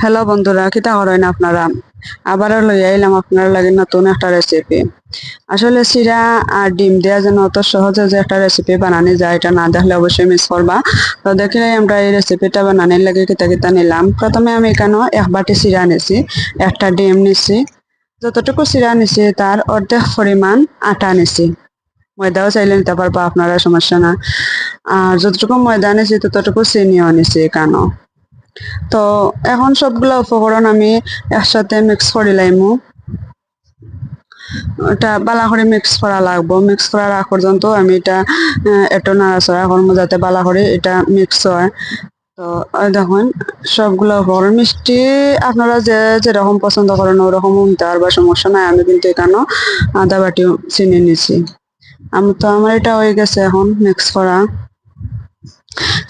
Hello বন্ধুরা, কিতা করেন আপনারা? আবারও লই আইলাম আপনার লাগে নতুন একটা রেসিপি আসলে সিরা আর ডিম দেওয়া যেন অত সহজে যে একটা রেসিপি বানানি যায়, এটা না দেখলে অবশ্যই মিস করবা। তো দেখলে আমরা এই রেসিপিটা বানানোর লাগে কিতা কিতা নিলাম। প্রথমে আমি এখানে এক বাটি সিরা নিছি, একটা ডিম নিছি। যতটুকু সিরা নিছি, তার অর্ধেক পরিমাণ আটা নিছি। ময়দাও চাইলে নিতে পারবা, আপনারা সমস্যা না। আর যতটুকু ময়দা নিছি, ততটুকু চিনিও নিছি এখানেও। তো এখন সবগুলা উপকরণ আমি একসাথে মিক্স করে লাইমু। এটা বালা করে মিক্স করা লাগবো। মিক্স করার আগ পর্যন্ত আমি এটা একটু নাড়াচড়া করব যাতে বালা করে এটা মিক্স হয়। তো দেখুন, সবগুলো উপকরণ মিষ্টি, আপনারা যে যেরকম পছন্দ করেন ওরকম নিতে পারবা, সমস্যা নাই। আমি কিন্তু এখানে আদা বাটি চিনি নিছি। আমি তো, আমার এটা হয়ে গেছে এখন মিক্স করা।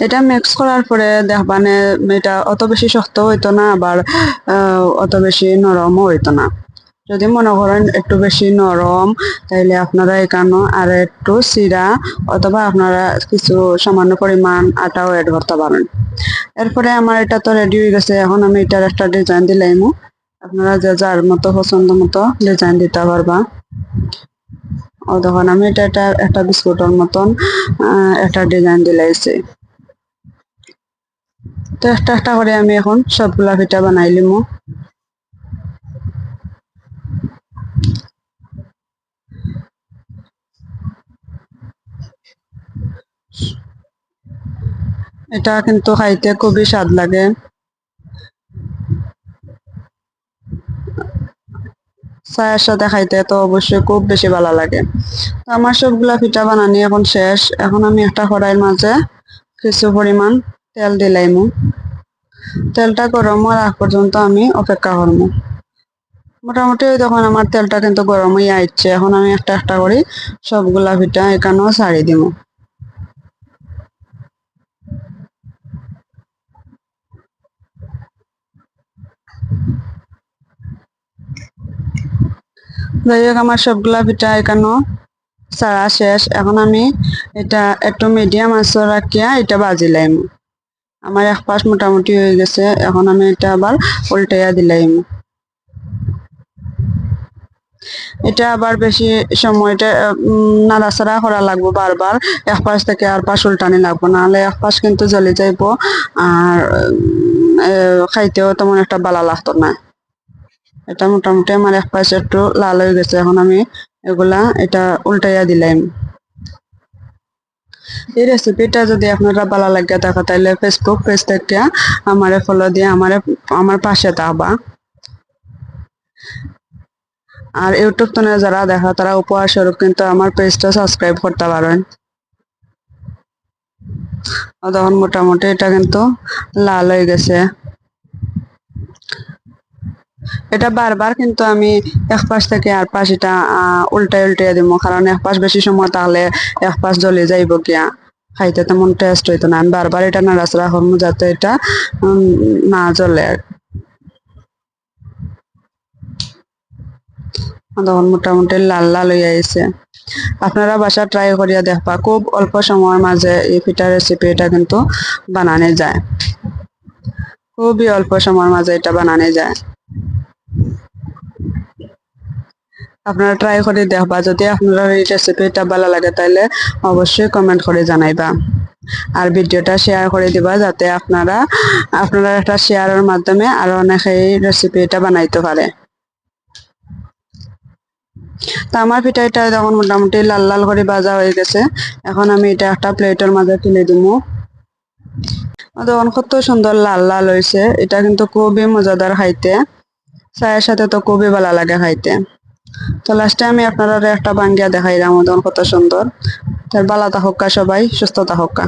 এটা মিক্স করার পরে দেখবানে এটা অত বেশি শক্ত হইতো না, আবার অত বেশি নরমও হইতো না। যদি মনে করেন একটু বেশি নরম, তাইলে আপনারা এখানে আর একটু চিরা অথবা আপনারা কিছু সামান্য পরিমাণ আটাও অ্যাড করতে পারেন। এরপরে আমার এটা তো রেডি হয়ে গেছে, এখন আমি এটার একটা ডিজাইন দিলাইমু আপনারা যে যার মতো পছন্দ মতো ডিজাইন দিতে পারবা। ও তখন আমি এটা একটা বিস্কুটের মতন একটা ডিজাইন দিলাইছি। তো একটা একটা করে আমি এখন সবগুলা পিঠা বানাই লিমু। এটা কিন্তু খাইতে খুবই স্বাদ লাগে। চায়ের সাথে খাইতে তো অবশ্যই খুব বেশি ভালো লাগে। তো আমার সবগুলা পিঠা বানানি এখন শেষ। এখন আমি একটা কড়াইয়ের মাঝে কিছু পরিমাণ তেল দিলাইমু তেলটা গরম হওয়ার আগ পর্যন্ত আমি অপেক্ষা করব মোটামুটি তখন আমার তেলটা কিন্তু গরম হয়ে আসছে এখন আমি একটা একটা করে সবগুলা পিঠা এখানেও ছাড়ি দিব যাই হোক আমার সবগুলা পিঠা এখানেও ছাড়া শেষ। এখন আমি এটা একটু মিডিয়াম আঁচে রাখিয়া এটা বাজি লাইম। আমার এক পাশ মোটামুটি হয়ে গেছে, এখন আমি এটা আবার উল্টাইয়া দিলাইম। এটা আবার বেশি সময়টা নাড়াচাড়া করা লাগবো বারবার, এক পাশ থেকে আর পাশ উল্টানি লাগবো, নাহলে এক পাশ কিন্তু জ্বলে যাইবো, আর খাইতেও তেমন একটা বালা লাগতো না। এটা মোটামুটি আমার এক পাশে একটু লাল হয়ে গেছে, এখন আমি এগুলা এটা উল্টাইয়া দিলাম এই রেসিপিটা যদি আপনারা ভালো লাগে থাকো, তাহলে ফেসবুক পেজ থেকে আমারে ফলো দিয়ে আমারে, আমার পাশে থাকবা। আর ইউটিউব তো যারা দেখা, তারা উপহার স্বরূপ কিন্তু আমার পেজটা সাবস্ক্রাইব করতে পারেন তখন মোটামুটি এটা কিন্তু লাল হয়ে গেছে। এটা বারবার কিন্তু আমি এক পাশ থেকে আর পাশ এটা উল্টাই উল্টাই দিব কারণ এক পাশ বেশি সময় তাহলে এক পাশ জ্বলে যাইব গিয়া। খাইতে তেমন টেস্ট হইতো না। আমি বারবার এটা নাড়াচাড়া করব যাতে এটা না জ্বলে। তখন মোটামুটি লাল লাল হয়ে আইছে। আপনারা বাসা ট্রাই করিয়া দেখবা, খুব অল্প সময়ের মাঝে এই পিঠা রেসিপি এটা কিন্তু বানানো যায়। খুবই অল্প সময়ের মাঝে এটা বানানো যায়। আপনারা ট্রাই করে দেখবা। যদি আপনারা এই রেসিপিটা ভালো লাগে, তাহলে অবশ্যই কমেন্ট করে জানাইবা। আর ভিডিওটা শেয়ার করে দিবা, যাতে আপনারা আপনারা একটা শেয়ারের মাধ্যমে আরও অনেকে এই রেসিপিটা বানাইতে পারে। তো আমার পিঠাটা যখন মোটামুটি লাল লাল করে ভাজা হয়ে গেছে, এখন আমি এটা একটা প্লেটের মাঝে তুলে দিব তখন কত সুন্দর লাল লাল হয়েছে। এটা কিন্তু খুবই মজাদার খাইতে। চায়ের সাথে তো খুবই ভালো লাগে খাইতে। তো লাস্টে আমি আপনারা একটা বাঙ্গিয়া দেখাইলাম কত সুন্দর। তার বালা থাকা সবাই, সুস্থতা থাকা